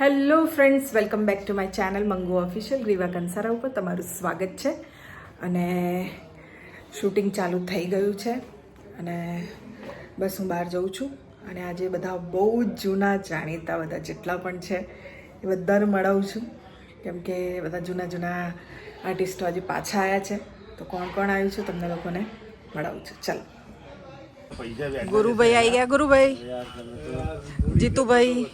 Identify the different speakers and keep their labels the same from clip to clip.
Speaker 1: Hello friends welcome back to my channel Mangu official Riva Kansara ઉપર તમારું સ્વાગત છે. અને શૂટિંગ ચાલુ થઈ ગયું છે. અને બસ હું બહાર જઉં છું. અને આજે બધા બહુ જ જૂના જાણીતા, બધા જેટલા પણ છે, એ બધાને મળાવું છું. કેમ કે બધા જૂના જૂના આર્ટિસ્ટો આજે પાછા આવ્યા છે. તો કોણ કોણ આવ્યું છે, તમને લોકોને મળાવું છું. ચાલો. ગુરુભાઈ આવી ગયા? ગુરુભાઈ? જીતુભાઈ?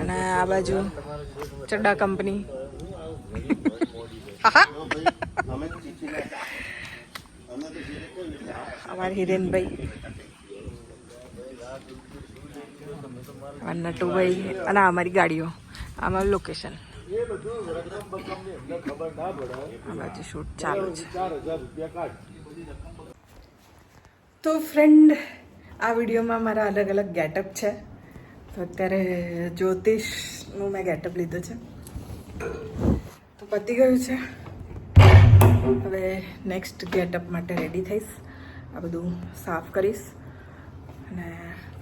Speaker 1: અને આ બાજુ ચડ્ડા કંપની. અમારા હિરેનભાઈ. નટુભાઈ અને અમારી ગાડીઓ. અમારું લોકેશન આ બાજુ શૂટ ચાલુ છે. તો ફ્રેન્ડ આ વિડીયોમાં મારા અલગ અલગ ગેટઅપ છે. તો અત્યારે જ્યોતિષનું મેં ગેટઅપ લીધું છે. તો પતી ગયું છે. હવે નેક્સ્ટ ગેટઅપ માટે રેડી થઈશ. આ બધું સાફ કરીશ અને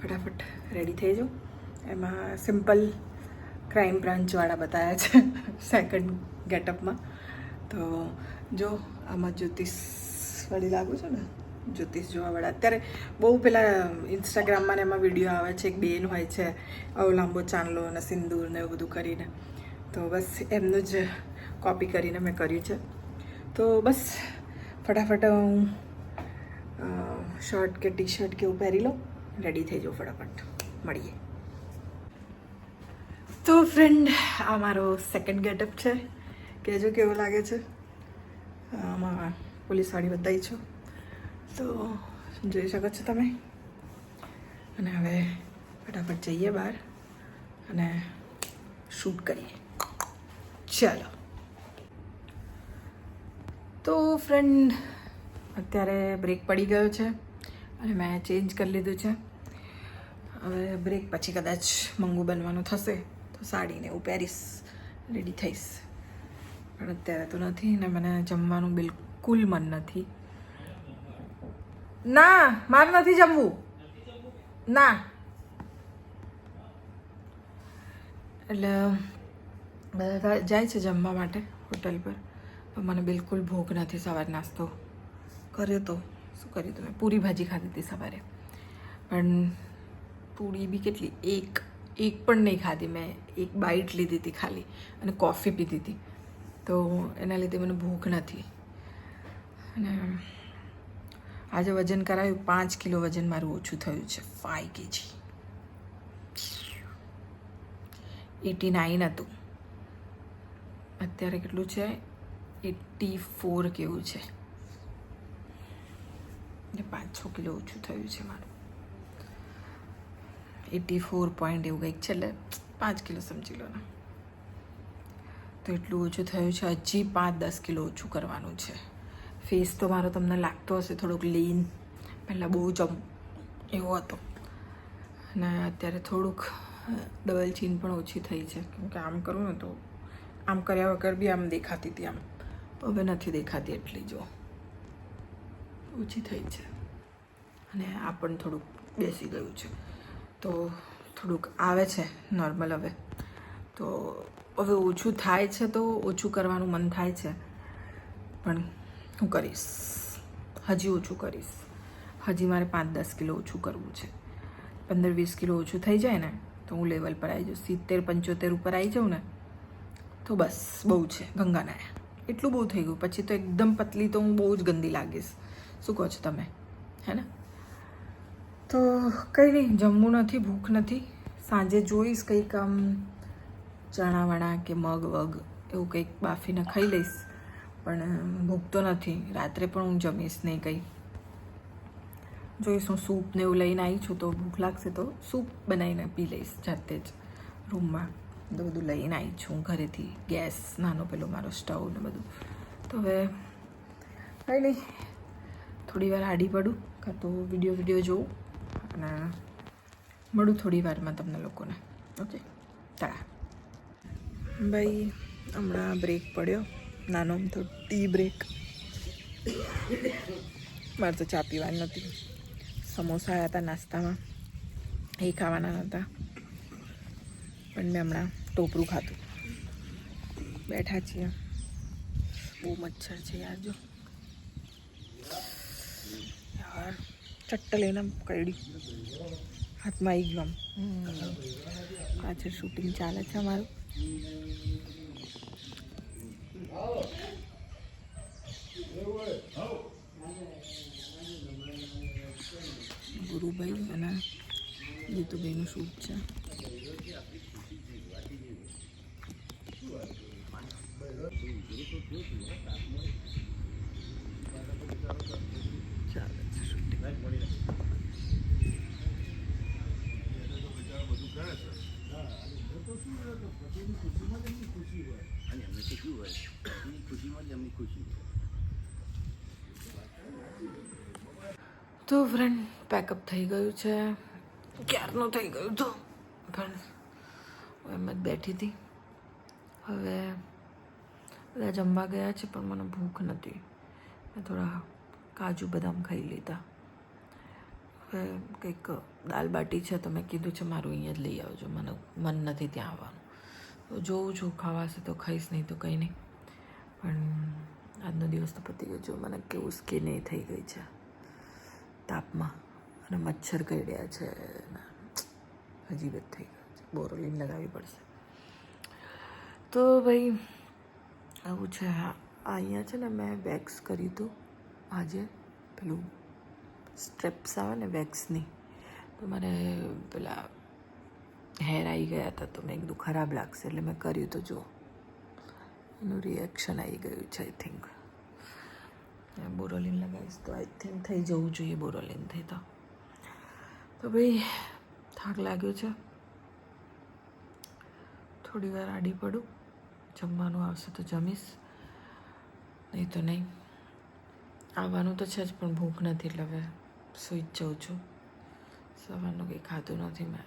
Speaker 1: ફટાફટ રેડી થઈ જાઉં. એમાં સિમ્પલ ક્રાઇમ બ્રાન્ચવાળા બતાવ્યા છે સેકન્ડ ગેટઅપમાં તો જો આમાં જ્યોતિષ વાળી લાગુ છે ને? જ્યોતિષ જોવાવાળા અત્યારે બહુ પેલા ઇન્સ્ટાગ્રામમાં ને એમાં વીડિયો આવે છે, એક બેન હોય છે, આવો લાંબો ચાંદલો અને સિંદૂર ને એવું બધું કરીને. તો બસ એમનું જ કોપી કરીને મેં કર્યું છે. તો બસ ફટાફટ હું શર્ટ કે ટી શર્ટ કે એવું પહેરી લઉં રેડી થઈ જાઉં ફટાફટ. મળીએ. તો ફ્રેન્ડ આ મારો સેકન્ડ ગેટઅપ છે. કહેજો કેવો લાગે છે? આમાં પોલીસવાળી બતાવી છું. તો જોઈ શકો છો તમે. અને હવે ફટાફટ જઈએ બહાર અને શૂટ કરીએ. ચાલો. તો ફ્રેન્ડ અત્યારે બ્રેક પડી ગયો છે અને મેં ચેન્જ કરી લીધું છે. હવે બ્રેક પછી કદાચ મંગુ બનવાનું થશે તો સાડીને એવું પહેરીશ રેડી થઈશ. પણ અત્યારે તો નથી ને મને જમવાનું બિલકુલ મન નથી. ના, મારે નથી જમવું. ના. એટલે, બધા જાય છે જમવા માટે હોટલ પર. પણ મને બિલકુલ ભૂખ નથી સવાર નાસ્તો. કર્યો તો. શું કર્યું તમે? પૂરી ભાજી ખાધી હતી સવારે. પણ પૂરી બી કેટલી? એક એક પણ નહીં ખાધી મેં. એક બાઈટ લીધી હતી ખાલી અને કોફી પીધી હતી. તો એના લીધે મને ભૂખ નથી. અને આજે વજન કરાયું, પાંચ કિલો વજન મારું ઓછું થયું છે. Five KG. એટી નાઇન હતું. અત્યારે કેટલું છે? એટી ફોર કેવું છે? એટલે પાંચ છ કિલો ઓછું થયું છે મારું. એટી ફોર પોઈન્ટ એવું કંઈક છે એટલે પાંચ કિલો સમજી લો તો એટલું ઓછું થયું છે, હજી પાંચ દસ કિલો ઓછું કરવાનું છે. ફેસ તો મારો તમને લાગતો હશે થોડોક લીન પહેલાં બહુ જમ એવો હતો. અને અત્યારે થોડુંક ડબલ ચીન પણ ઓછી થઈ છે. કેમકે આમ કરું ને તો આમ કર્યા વગર બી આમ દેખાતી હતી આમ. હવે નથી દેખાતી એટલી, જો. ઓછી થઈ છે. અને આ પણ થોડુંક બેસી ગયું છે. તો થોડુંક આવે છે નોર્મલ હવે. તો હવે ઓછું થાય છે તો ઓછું કરવાનું મન થાય છે. પણ હું કરીશ. હજી ઓછું કરીશ. હજી મારે પાંચ દસ કિલો ઓછું કરવું છે. પંદર વીસ કિલો ઓછું થઈ જાય ને, તો હું લેવલ પર આવી જાઉં. સિત્તેર, પંચોતેર ઉપર આવી જાઉં ને, તો બસ, બહુ છે ગંગાના એટલું બહુ થઈ ગયું. પછી તો એકદમ પતલી તો હું બહુ જ ગંદી લાગીશ. શું કહો છો તમે? હે ને? તો કંઈ નહીં, જમવું નથી, ભૂખ નથી. સાંજે જોઈશ કંઈક, આમ ચણા વણા કે મગ વગ, એવું કંઈક બાફીને ખાઈ લઈશ. પણ ભૂખ તો નથી. રાત્રે પણ હું જમીશ નહીં કંઈ. જોઈશ હું સૂપ ને એવું લઈને આવી છું તો ભૂખ લાગશે તો સૂપ બનાવીને પી લઈશ જાતે જ રૂમમાં. તો બધું લઈને આવી છું ઘરેથી. ગેસ, નાનો પેલો મારો સ્ટવ ને બધું. તો હવે કંઈ નહીં થોડી વાર આડી પડું કાં તો વીડિયો વીડિયો જોઉં અને મળું થોડી વારમાં તમને લોકોને. ઓકે? તાળા ભાઈ, હમણાં બ્રેક પડ્યો. નાનો, તો ટી બ્રેક મારે તો ચા પીવાની નથી સમોસા આવ્યા હતા નાસ્તામાં. એ ખાવાના હતા પણ મેં હમણાં ટોપરું ખાધું. બેઠા છીએ. બહુ મચ્છર છે યાર જો. યાર ચટ્ટ લઈને કરડી હાથમાં આવી ગયો આમ. પાછળ શૂટિંગ ચાલે છે અમારું. ગુરુભાઈ અને જીતુભાઈનું શૂટ છે ચાલે છે શૂટિંગ
Speaker 2: અને એમને તો શું હોય એમની ખુશીમાં જ એમની ખુશી હોય
Speaker 1: તો ફ્રેન્ડ પેકઅપ થઈ ગયું છે. ક્યારનું થઈ ગયું તો? પણ હું એમ જ બેઠી હતી. હવે બધા જમવા ગયા છે, પણ મને ભૂખ નથી. મેં થોડા કાજુ બદામ ખાઈ લીધા. હવે કંઈક દાલ બાટી છે, તો મેં કીધું છે, મારું અહીંયા જ લઈ આવજો. મને મન નથી ત્યાં આવવાનું. તો જોઉં છું, ખાવાશે તો ખાઈશ, નહીં તો કંઈ નહીં. પણ આજનો દિવસ તો પતી ગયો. જો મને કેવું સ્કીન એ થઈ ગઈ છે. તાપમાં અને મચ્છર કરડ્યા છે હજી અજીબ જ થઈ ગયું છે. બોરોલિન લગાવવી પડશે. તો ભાઈ, આવું છે. હા અહીંયા છે ને મેં વેક્સ કર્યું હતું આજે. પેલું સ્ટ્રેપ્સ આવે ને વેક્સની. તો મને પેલા હેર આવી ગયા હતા તો મેં કીધું ખરાબ લાગશે. એટલે મેં કર્યું તો જો એનું રિએક્શન આવી ગયું છે આઈ થિંક બોરોલિન લગાવીશ તો આઈ થિંક થઈ જવું જોઈએ બોરોલિનથી તો. તો ભાઈ, થાક લાગ્યો છે. થોડી વાર આડી પડું. જમવાનું આવશે તો જમીશ. નહીં તો નહીં. આવવાનું તો છે જ, પણ ભૂખ નથી એટલે હવે સૂઈ જ જાઉં છું. સવારનું કંઈ ખાધું નથી મેં.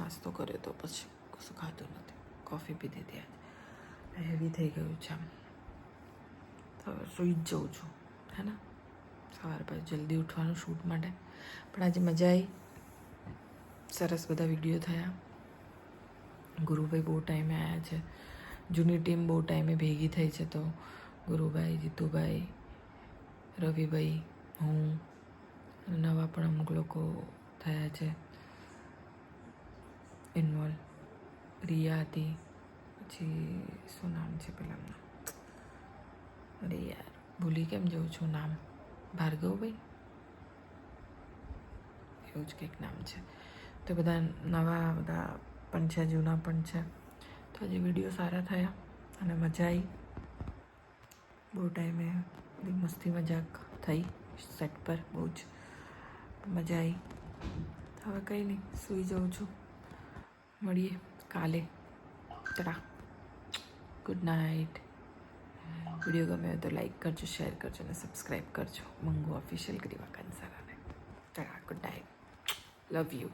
Speaker 1: નાસ્તો કર્યો તો પછી કશું ખાધું નથી. કોફી પીધી હતી આજે. હેવી થઈ ગયું છે. આમ તો હવે સુઈ જાઉં છું. હે ને? સવારે પછી જલ્દી ઉઠવાનું શૂટ માટે. પણ આજે મજા આવી સરસ બધા વીડિયો થયા. ગુરુભાઈ બહુ ટાઈમે આવ્યા છે. જૂની ટીમ બહુ ટાઈમે ભેગી થઈ છે તો ગુરુભાઈ, જીતુભાઈ, રવિભાઈ, હું નવા પણ અમુક લોકો થયા છે. ઇન્વોલ્વ રિયા હતી. પછી શું નામ છે પેલા અરે યાર ભૂલી કેમ જઉં છું નામ? ભાર્ગવભાઈ? એવું જ કંઈક નામ છે. તો બધા નવા, બધા પણ છે, જૂના પણ છે. તો આજે વીડિયો સારા થયા અને મજા આવી બહુ ટાઈમે બધી મસ્તી મજાક થઈ સેટ પર, બહુ જ મજા આવી હવે કંઈ નહીં, સૂઈ જાઉં છું. મળીએ કાલે. તરા ગુડ નાઇટ વીડિયો ગમ્યો તો લાઈક કરજો શેર કરજો અને સબસ્ક્રાઈબ કરજો. મંગુ ઓફિશિયલ ગ્રીવા કંસારાને તરા ગુડ નાઇટ લવ યુ